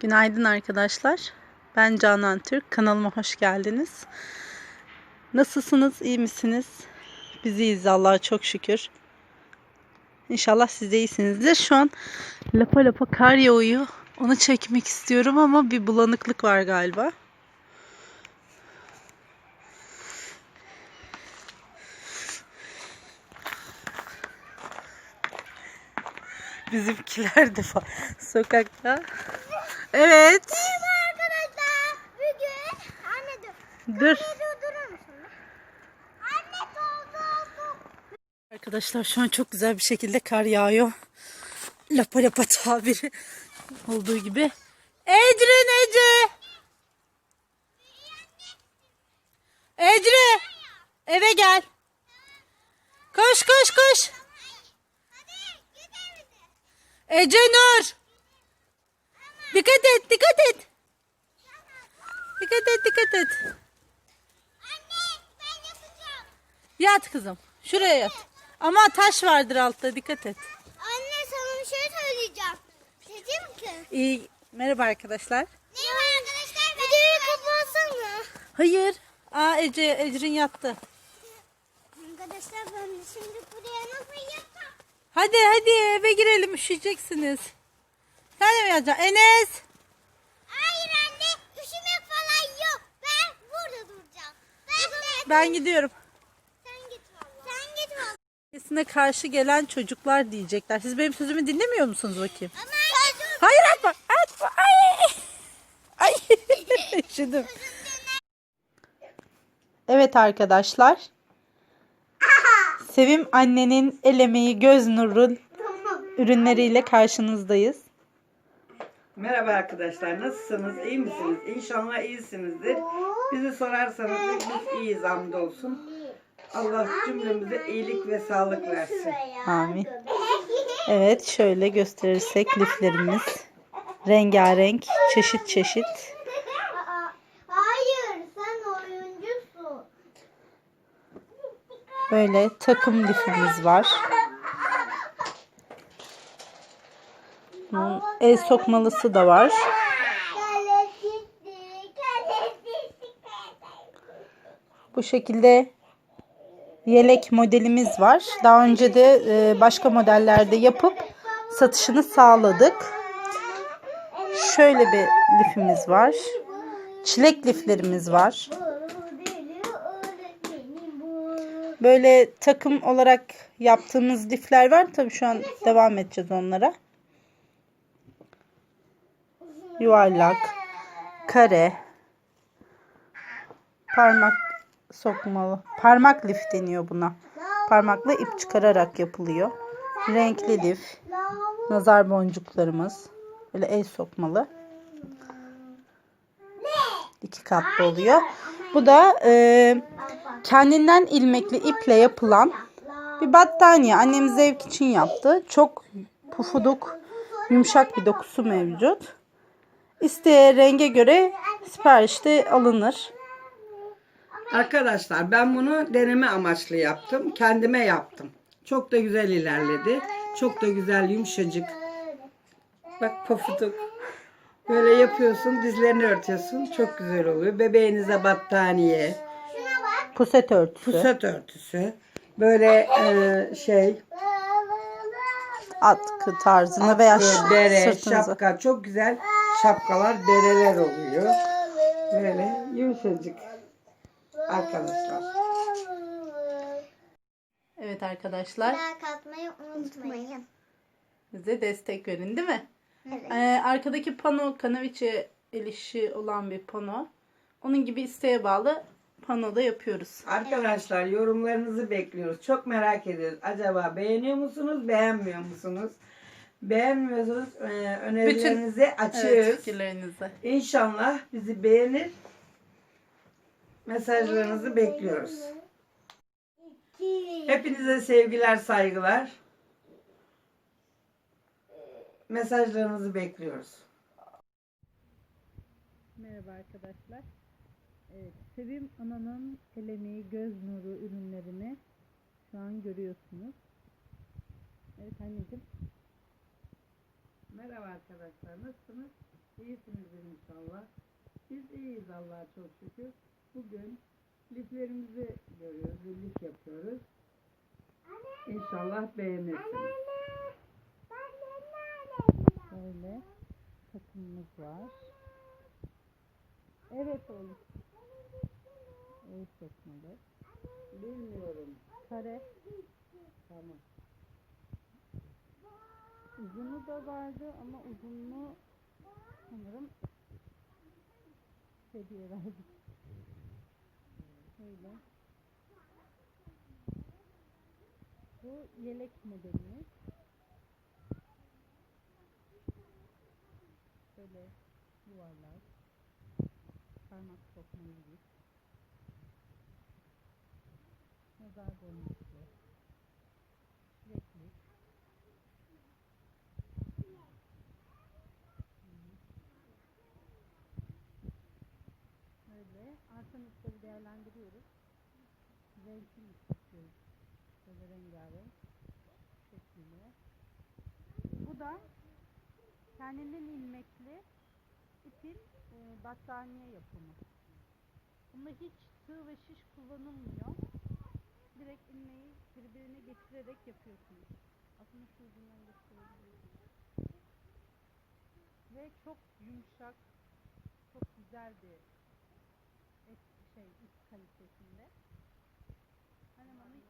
Günaydın arkadaşlar. Ben Canan Türk. Kanalıma hoş geldiniz. Nasılsınız? İyi misiniz? Biz iyiyiz Allah'a çok şükür. İnşallah siz de iyisinizdir. Şu an lapa lapa kar yağıyor. Onu çekmek istiyorum ama bir bulanıklık var galiba. Bizimkiler de var sokakta. Evet. arkadaşlar. Bugün anne dur. Arkadaşlar şu an çok güzel bir şekilde kar yağıyor. Lapa lapa tabiri olduğu gibi. Ecrin Ece. Ecre. Eve gel. Koş koş koş. Ece Nur. Dikkat et dikkat et. Dikkat et dikkat et. Anne ben yapacağım. Yat kızım. Şuraya yat. Ama taş vardır altta dikkat et. Anne sana bir şey söyleyeceğim. Mi ki? İyi. Merhaba arkadaşlar. Var arkadaşlar? Videoyu kapatsana. Hayır. Aa Ece, Ecrin yattı. Arkadaşlar ben de şimdi buraya nasıl yapacağım? Hadi hadi eve girelim üşüyeceksiniz. Sen de mi yatacaksın? Enes. Hayır anne üşümek falan yok. Ben burada duracağım. Ben de. Ben gidiyorum. Sen git valla. Sen git valla. Karşı gelen çocuklar diyecekler. Siz benim sözümü dinlemiyor musunuz bakayım? Ama. Hayır atma. Atma. Ay. Ay. Üşüdüm. Evet arkadaşlar. Sevim annenin el emeği göz nuru ürünleriyle karşınızdayız. Merhaba arkadaşlar, nasılsınız? İyi misiniz? İnşallah iyisinizdir. Bizi sorarsanız biz iyiyiz hamdolsun. Allah cümlemize iyilik ve sağlık versin. Amin. Evet şöyle gösterirsek liflerimiz rengarenk çeşit çeşit. Aa, Hayır sen oyuncusun. Böyle takım lifimiz var. Hmm, El sokmalısı da var. Bu şekilde yelek modelimiz var. Daha önce de e, başka modellerde yapıp satışını sağladık. Şöyle bir lifimiz var. Çilek liflerimiz var. Böyle takım olarak yaptığımız lifler var. Tabii şu an devam edeceğiz onlara. Yuvarlak, kare, parmak sokmalı. Parmak lif deniyor buna. Parmakla ip çıkararak yapılıyor. Renkli lif, nazar boncuklarımız. Böyle el sokmalı. İki katlı oluyor. Bu da e, kendinden ilmekli iple yapılan bir battaniye. Annem zevk için yaptı. Çok pufuduk, yumuşak bir dokusu mevcut. İsteğe renge göre siparişte alınır. Arkadaşlar ben bunu deneme amaçlı yaptım. Kendime yaptım. Çok da güzel ilerledi. Çok da güzel yumuşacık. Bak pofuduk. Böyle yapıyorsun, dizlerini örtüyorsun. Çok güzel oluyor. Bebeğinize battaniye, Puset örtüsü, pusat örtüsü. Böyle e, şey, atkı tarzında veya bere, sırtınıza. şapka çok güzel şapkalar, bereler oluyor. Böyle yumuşacık arkadaşlar. Evet arkadaşlar Like atmayı unutmayın. bize destek verin değil mi? Evet. Ee, arkadaki pano kanaviçe el işi olan bir pano. Onun gibi isteğe bağlı pano da yapıyoruz. Arkadaşlar yorumlarınızı bekliyoruz. Çok merak ediyoruz. Acaba beğeniyor musunuz, beğenmiyor musunuz? Beğenmiyorsanız e, önerilerinizi açığız. Evet fikirlerinizi. İnşallah bizi beğenir. Mesajlarınızı bekliyoruz. Hepinize sevgiler, saygılar. Mesajlarınızı bekliyoruz. Merhaba arkadaşlar. Evet, Sevim Ana'nın el emeği göz nuru ürünlerini şu an görüyorsunuz. Evet anneciğim. Merhaba arkadaşlar. Nasılsınız? İyisinizdir inşallah. Biz iyiyiz Allah'a çok şükür. Bugün liflerimizi görüyoruz. ve Lif yapıyoruz. İnşallah beğenirsiniz. Böyle takımımız var. Evet oğlum. El çekmeli. Bilmiyorum. Kare. Tamam. Uzunu da vardı ama uzunluğu sanırım hediye verdik. Böyle. Bu yelek modelimiz. Böyle yuvarlak. Parmak sokmalı bir. Nazar bonuslu. Çileklik. Böyle artanıtları değerlendiriyoruz. Renkli istiyoruz. Böyle rengarenk şekliyle. Bu da kendinden ilmekli ipin e, battaniye yapımı. Bunda hiç tığ ve şiş kullanılmıyor. Direkt ilmeği birbirine geçirerek yapıyorsunuz. Aslında şu ucundan geçirebilirim. Ve çok yumuşak, çok güzel bir et, şey ip kalitesinde. Hani onu